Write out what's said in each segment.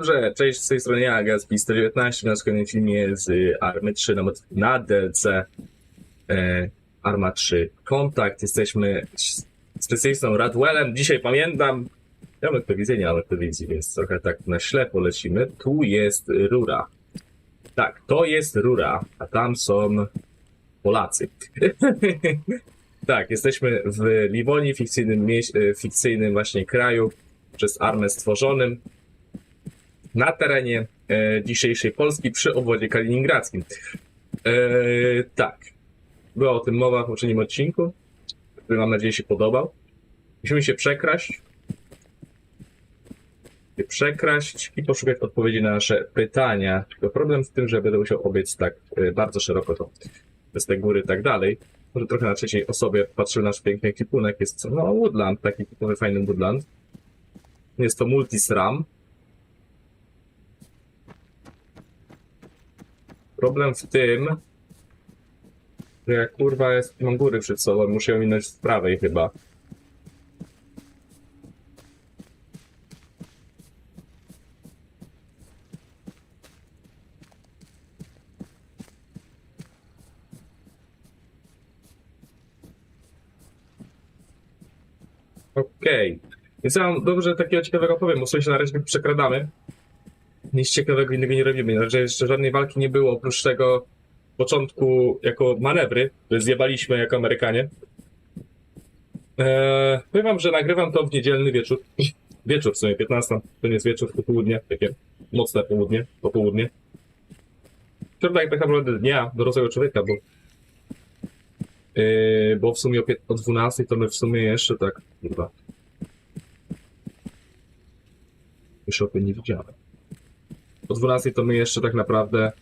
Dobrze, cześć, z tej strony ja, Gaspi 119, w naszym kolejnym filmie z Army 3 na, na DLC e, Arma 3 Kontakt. Jesteśmy specjalistą Radwellem. Dzisiaj pamiętam, ja mam telewizję, nie mam telewizji, więc trochę tak na ślepo lecimy. Tu jest rura. Tak, to jest rura, a tam są Polacy. tak, jesteśmy w Liwonii, fikcyjnym, e, fikcyjnym właśnie kraju, przez armę stworzonym na terenie e, dzisiejszej Polski przy obwodzie kaliningradzkim. E, tak. Była o tym mowa w poprzednim odcinku, który mam nadzieję się podobał. Musimy się przekraść. Przekraść i poszukać odpowiedzi na nasze pytania. Tylko problem w tym, że będę musiał obiec tak e, bardzo szeroko to bez tej góry i tak dalej. Może trochę na trzeciej osobie patrzę na nasz piękny ekwipunek. Jest no Woodland, taki typowy fajny Woodland. Jest to multisram. Problem w tym, że ja kurwa jest, mam góry przed sobą, muszę ją minąć z prawej chyba. Okej. Więc ja wam dobrze takiego ciekawego powiem, bo sobie się na razie przekradamy. Nic ciekawego innego nie robimy. Razie jeszcze żadnej walki nie było, oprócz tego początku jako manewry, które zjebaliśmy jako Amerykanie. Eee, powiem wam, że nagrywam to w niedzielny wieczór. Wieczór w sumie, 15. To nie jest wieczór, to południe, takie mocne południe, popołudnie. Środek tak naprawdę dnia dorosłego człowieka, bo Yy, bo w sumie o, o 12 to my w sumie jeszcze tak, kurwa. Jeszcze o nie widziałem. O 12 to my jeszcze tak naprawdę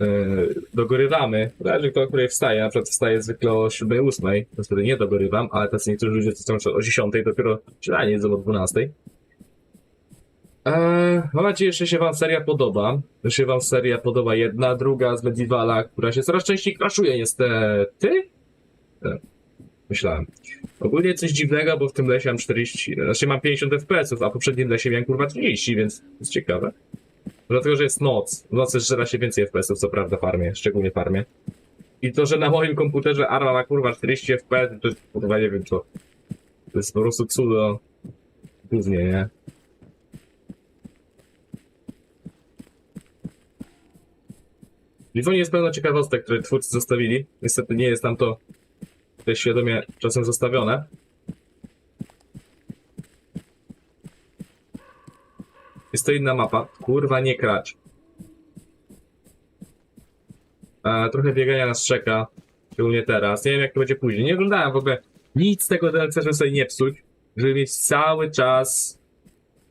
yy, dogorywamy. Zależy kto o której wstaje. Na przykład wstaje zwykle o 7, 8, to wtedy nie dogorywam, ale tacy niektórzy ludzie to o 10 dopiero śniadanie jedzą o 12. Eee, mam nadzieję, że się wam seria podoba. Że się wam seria podoba jedna, druga z Medievala, która się coraz częściej kraszuje niestety. Tak. Myślałem. Ogólnie coś dziwnego, bo w tym lesie mam 40, znaczy mam 50 FPS-ów, a w poprzednim lesie miałem kurwa 30, więc jest ciekawe. Dlatego, że jest noc. W nocy zżera się więcej FPS-ów, co prawda, w farmie, szczególnie w farmie. I to, że na moim komputerze Arma ma kurwa 40 FPS, to jest kurwa nie wiem co. To jest po prostu cudo. Głównie, nie? Livonie jest pełno ciekawostek, które twórcy zostawili. Niestety nie jest tam to świadomie czasem zostawione. Jest to inna mapa. Kurwa, nie krać. E, trochę biegania nas czeka. Szczególnie teraz. Nie wiem, jak to będzie później. Nie oglądałem w ogóle nic z tego DLC, żeby sobie nie psuć. Żeby mieć cały czas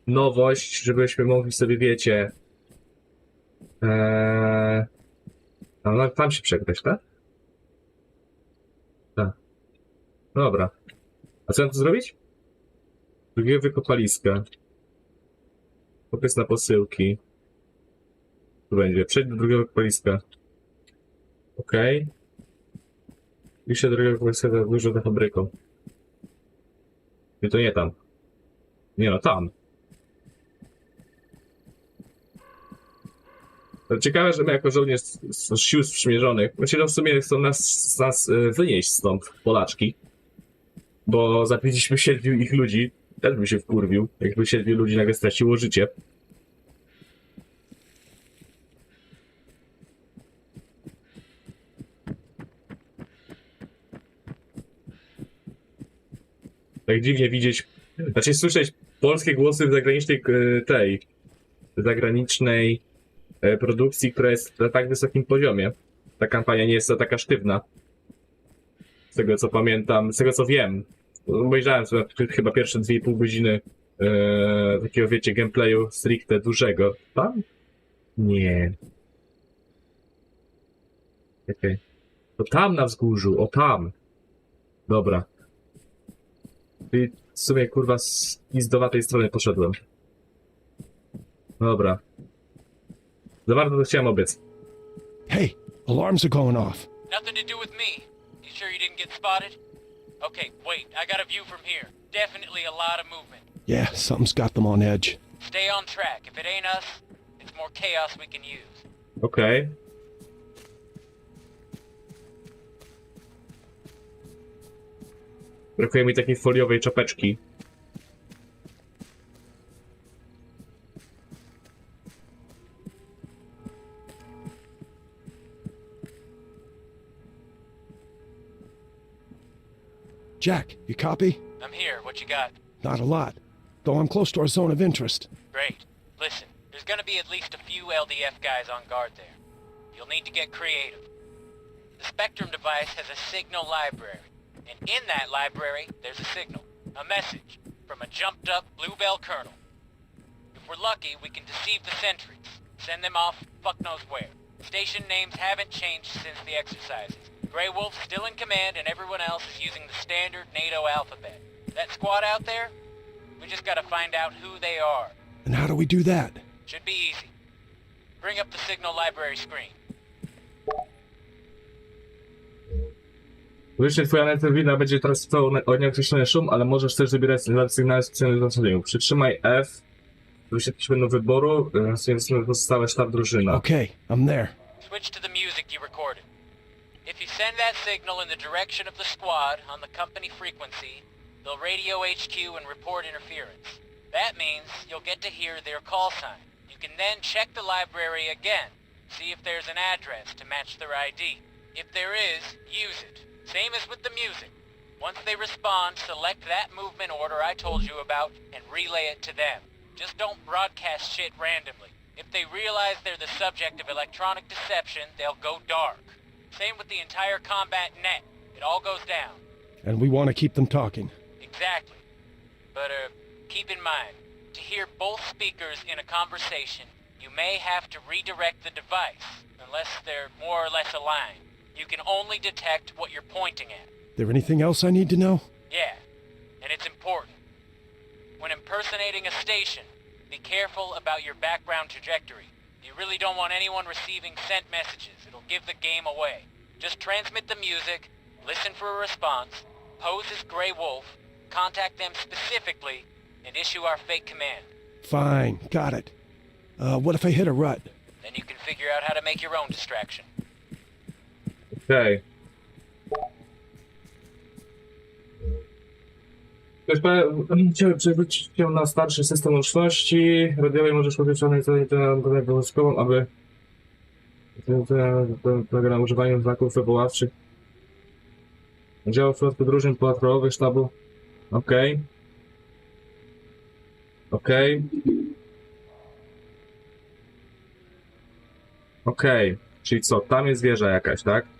nowość, żebyśmy mogli sobie, wiecie... Eee... No, no, tam się przegrać, tak? Tak. Dobra. A co mam tu zrobić? Drugiego wykopaliska. Popis na posyłki. Tu będzie. Przejdź do drugiego. I się do drugiego wykopaliska dużo za fabryką. I to nie tam. Nie no, tam. Ciekawe, że my jako żołnierz z, sił sprzymierzonych, właściwie no w sumie chcą nas, nas e, wynieść stąd, Polaczki, bo zabiliśmy siedmiu ich ludzi, też by się wkurwił, jakby siedmiu ludzi nagle straciło życie. Tak dziwnie widzieć, znaczy słyszeć polskie głosy w zagranicznej e, tej, zagranicznej e, produkcji, która jest na tak wysokim poziomie. Ta kampania nie jest taka sztywna. Z tego co pamiętam, z tego co wiem. Obejrzałem sobie chyba pierwsze 2,5 godziny e, takiego, wiecie, gameplayu stricte dużego. Tam? Nie. Okej. To tam na wzgórzu, o tam. Dobra. Czyli w sumie kurwa z pizdowatej strony poszedłem. Dobra. Za bardzo to chciałem obiec. Hey, alarms are going off. Nothing to do with me. You sure you didn't get spotted? Okay, wait, I got a view from here. Definitely a lot of movement. Yeah, something's got them on edge. Stay on track. If it ain't us, it's more chaos we can use. Okej. Brakuje mi takiej foliowej czapeczki. Jack, you copy? I'm here. What you got? Not a lot. Though I'm close to our zone of interest. Great. Listen, there's gonna be at least a few LDF guys on guard there. You'll need to get creative. The Spectrum device has a signal library, and in that library, there's a signal, a message, from a jumped up Bluebell colonel. If we're lucky, we can deceive the sentries, send them off fuck knows where. Station names haven't changed since the exercises. Grey Wolf's still in command, and everyone else is using the standard NATO alphabet. That squad out there, we just gotta find out who they are. And how do we do that? Should be easy. Bring up the signal library screen. Wyższy twoja netwina będzie transmitował o nieokreślony szum, ale możesz też wybierać sygnały specjalnych zasadników. Przytrzymaj F, wyświetlić menu wyboru, e, więc pozostałe sztab drużyna. Okay, I'm there. Switch to the send that signal in the direction of the squad on the company frequency, they'll radio HQ and report interference. That means you'll get to hear their call sign. You can then check the library again, see if there's an address to match their ID. If there is, use it. Same as with the music. Once they respond, select that movement order I told you about and relay it to them. Just don't broadcast shit randomly. If they realize they're the subject of electronic deception, they'll go dark. Same with the entire combat net. It all goes down. And we want to keep them talking. Exactly. But, uh, keep in mind, to hear both speakers in a conversation, you may have to redirect the device, unless they're more or less aligned. You can only detect what you're pointing at. Is there anything else I need to know? Yeah, and it's important. When impersonating a station, be careful about your background trajectory. You really don't want anyone receiving sent messages. It'll give the game away. Just transmit the music, listen for a response, pose as Grey Wolf, contact them specifically, and issue our fake command. Fine, got it. Uh, what if I hit a rut? Then you can figure out how to make your own distraction. Okay. Ktoś powie- Chciałem przewrócić się na starszy system łączności radiowej. Możesz powiększonej zadanie obowiązkową, aby program używania znaków wywoławczych działał w przypadku drużyn patrolowych sztabu. Okej. Okej. Okej. Czyli co? Tam jest wieża jakaś, tak?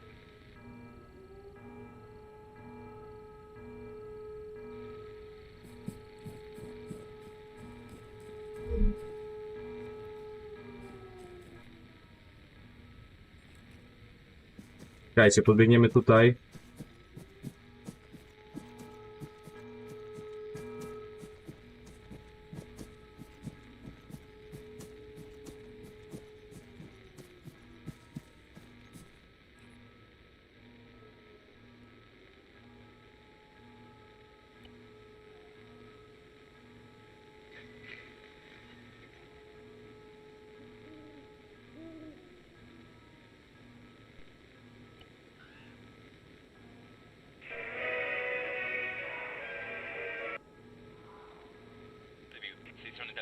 Słuchajcie, podbiegniemy tutaj.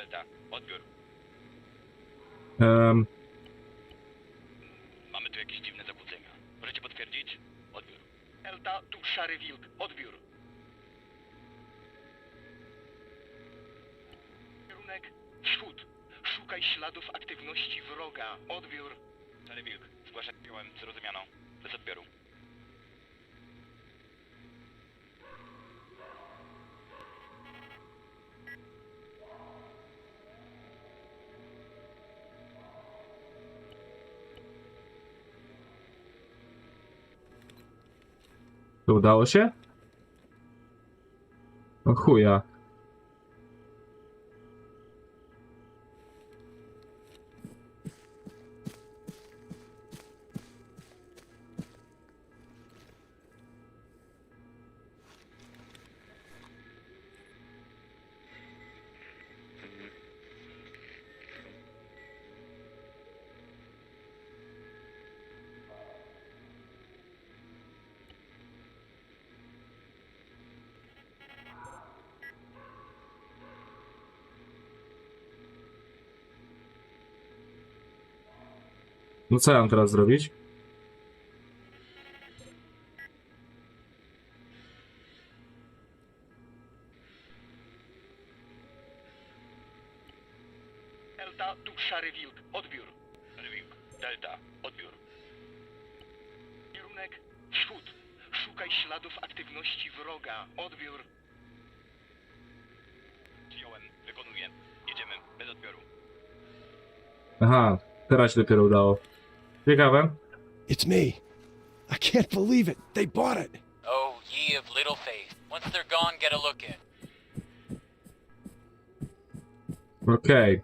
Delta. Odbiór. Em, Mamy tu jakieś dziwne zakłócenia. Możecie potwierdzić? Odbiór. Delta, tu Szary Wilk. Odbiór. Kierunek wschód. Szukaj śladów aktywności wroga. Odbiór. Szary Wilk. Zgłaszam zrozumiano. Bez odbioru. Udało się? O chuja. No co ja mam teraz zrobić? Delta, tu Szary Wilk, odbiór. Wilk, Delta, odbiór. Kierunek wschód. Szukaj śladów aktywności wroga. Odbiór. Przyjąłem, wykonuję. Jedziemy, bez odbioru. Aha, teraz się dopiero udało. Ciekawe. It's me. I can't believe it. They bought it. Oh, ye of little faith. Once they're gone, get a look in. Okay.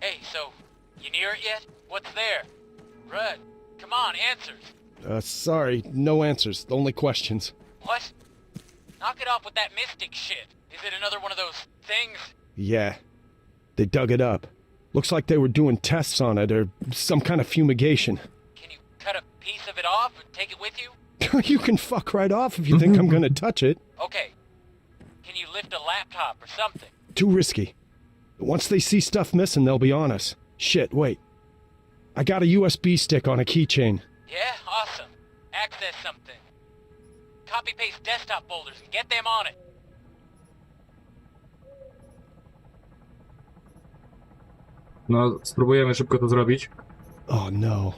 Hey, so, you near it yet? What's there? Rudd, come on, answers. Uh, sorry, no answers. Only questions. What? Knock it off with that mystic shit. Is it another one of those things? Yeah. They dug it up. Looks like they were doing tests on it or some kind of fumigation. Can you cut a piece of it off and take it with you? you can fuck right off if you think I'm gonna touch it. Okay. Can you lift a laptop or something? Too risky. Once they see stuff missing, they'll be on us. Shit, wait. I got a USB stick on a keychain. Yeah, awesome. Access something. Copy paste desktop folders and get them on it. No, spróbujemy szybko to zrobić. Oh no.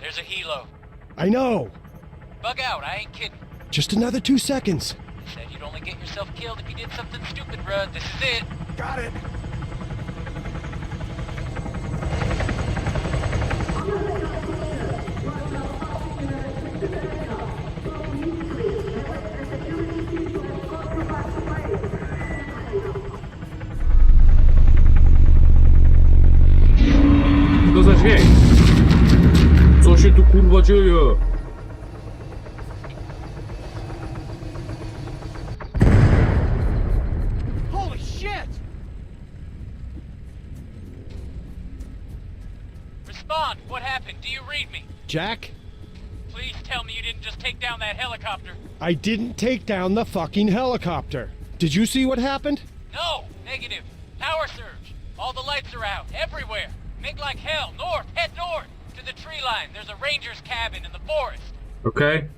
There's a helo. I know! Bug out, I ain't kidding. Just another two seconds. Said you'd only get yourself killed if you did something stupid, Rudd. This is it. Got it! Się tu kurwa dzieje? Holy shit! Respond. What happened? Do you read me? Jack, Please tell me you didn't just take down that helicopter. I didn't take down the fucking helicopter. Did you see what happened? No! Negative. Power surge. All the lights are out. Everywhere. Make like hell. North. Head north. To the tree line. There's a ranger's cabin in the forest. Okay.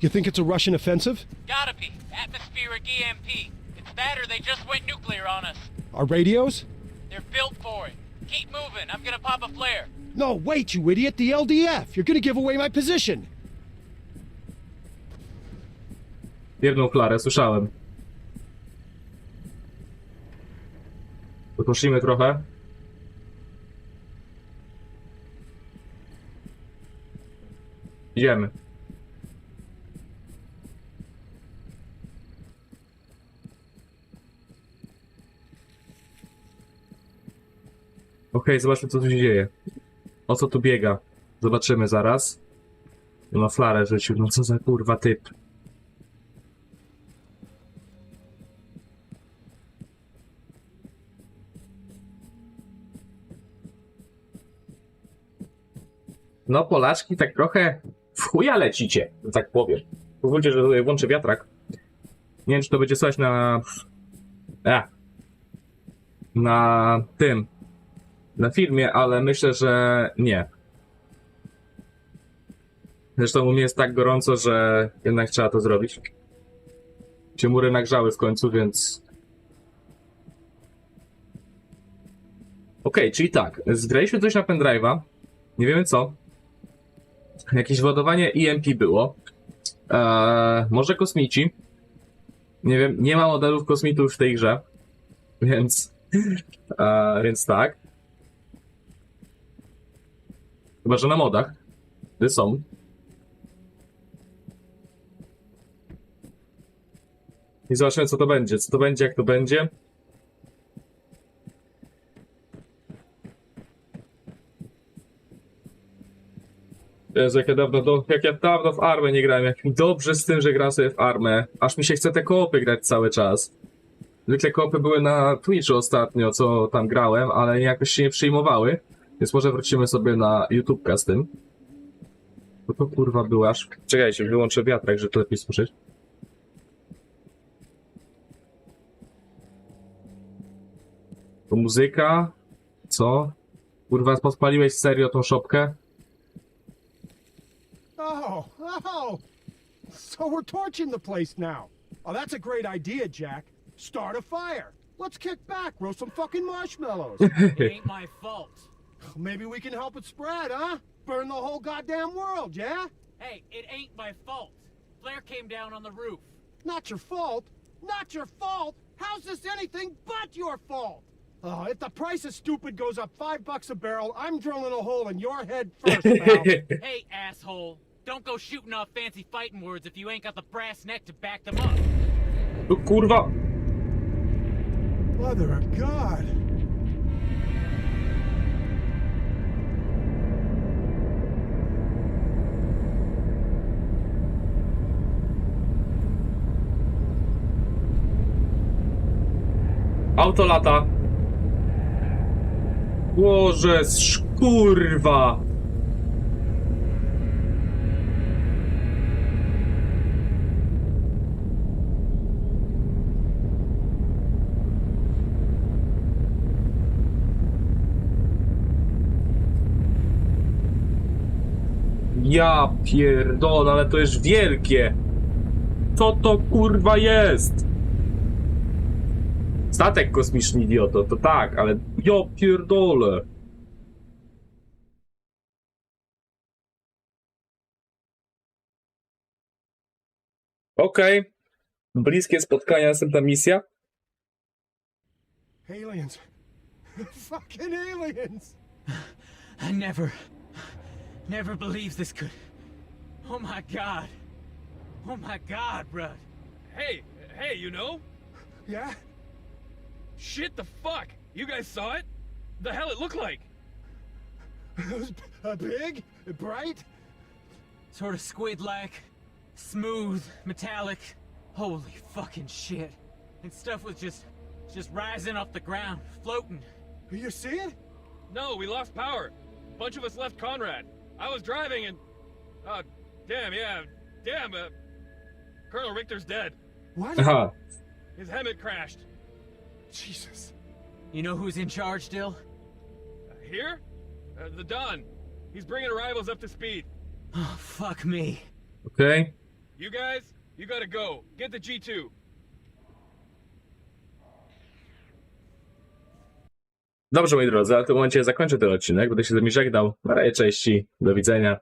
You think it's a Russian offensive? Gotta be. Atmospheric EMP. It's that or they just went nuclear on us. Our radios? They're built for it. Keep moving. I'm gonna pop a flare. No, wait, you idiot! The LDF! You're gonna give away my position! Jedną flarę, słyszałem. To Poszlimy trochę. Idziemy. Okej, zobaczmy co tu się dzieje. O co tu biega? Zobaczymy zaraz. No flarę rzucił, no co za kurwa typ. No, Polaczki tak trochę w chuja lecicie, tak powiem. Pozwólcie, że tutaj włączę wiatrak. Nie wiem, czy to będzie słychać na... A. Na tym. Na filmie, ale myślę, że nie. Zresztą u mnie jest tak gorąco, że jednak trzeba to zrobić. Się mury nagrzały w końcu, więc... Okej, czyli tak. Zgraliśmy coś na pendrive'a. Nie wiemy co. Jakieś ładowanie EMP było. Eee, może kosmici. Nie wiem, nie ma modelów kosmitów w tej grze. Więc. Eee, więc tak. Chyba, że na modach. Ty są. I zobaczymy, co to będzie. Co to będzie, jak to będzie. Jezu, jak ja dawno, do, jak ja dawno w armę nie grałem, jak dobrze z tym, że gram sobie w armę. Aż mi się chce te koopy grać cały czas. Zwykle kopy były na Twitchu ostatnio, co tam grałem, ale jakoś się nie przyjmowały. Więc może wrócimy sobie na YouTube'ka z tym. Co to kurwa było aż... Czekajcie, wyłączę wiatrak, żeby to lepiej słyszeć. To muzyka? Co? Kurwa, podpaliłeś serio tą szopkę? So we're torching the place now. Oh, that's a great idea, Jack. Start a fire. Let's kick back, roast some fucking marshmallows. It ain't my fault. Maybe we can help it spread, huh? Burn the whole goddamn world, yeah? Hey, it ain't my fault. Flare came down on the roof. Not your fault. Not your fault. How's this anything but your fault? Oh, if the price of stupid goes up five bucks a barrel, I'm drilling a hole in your head first, pal. Hey, asshole. Don't go shooting off fancy fighting words if you ain't got the brass neck to back them up. Kurwa! Mother of God. Auto lata. Boże, szkurwa! Ja pierdolę, ale to jest wielkie! Co to kurwa jest? Statek kosmiczny idioto, to tak, ale ja pierdolę. Okej. Bliskie spotkania, następna misja. Aliens. Fucking aliens. I never, never believed this could. Oh my god. Oh my god, bruh. Hey, hey, you know? Yeah? Shit the fuck! You guys saw it? The hell it looked like? It was uh, big, bright. Sort of squid-like, smooth, metallic. Holy fucking shit. And stuff was just, just rising off the ground, floating. You see it? No, we lost power. Bunch of us left Conrad. I was driving and. Oh, damn, yeah. Damn, uh. Colonel Richter's dead. What? Aha. His helmet crashed. Jesus. You know who's in charge still? Uh, here? Uh, the Don. He's bringing arrivals up to speed. Oh, fuck me. Okay. You guys, you gotta go. Get the G2. Dobrze, moi drodzy, ale w tym momencie zakończę ten odcinek. Będę się z wami żegnał. Na razie, cześć do widzenia.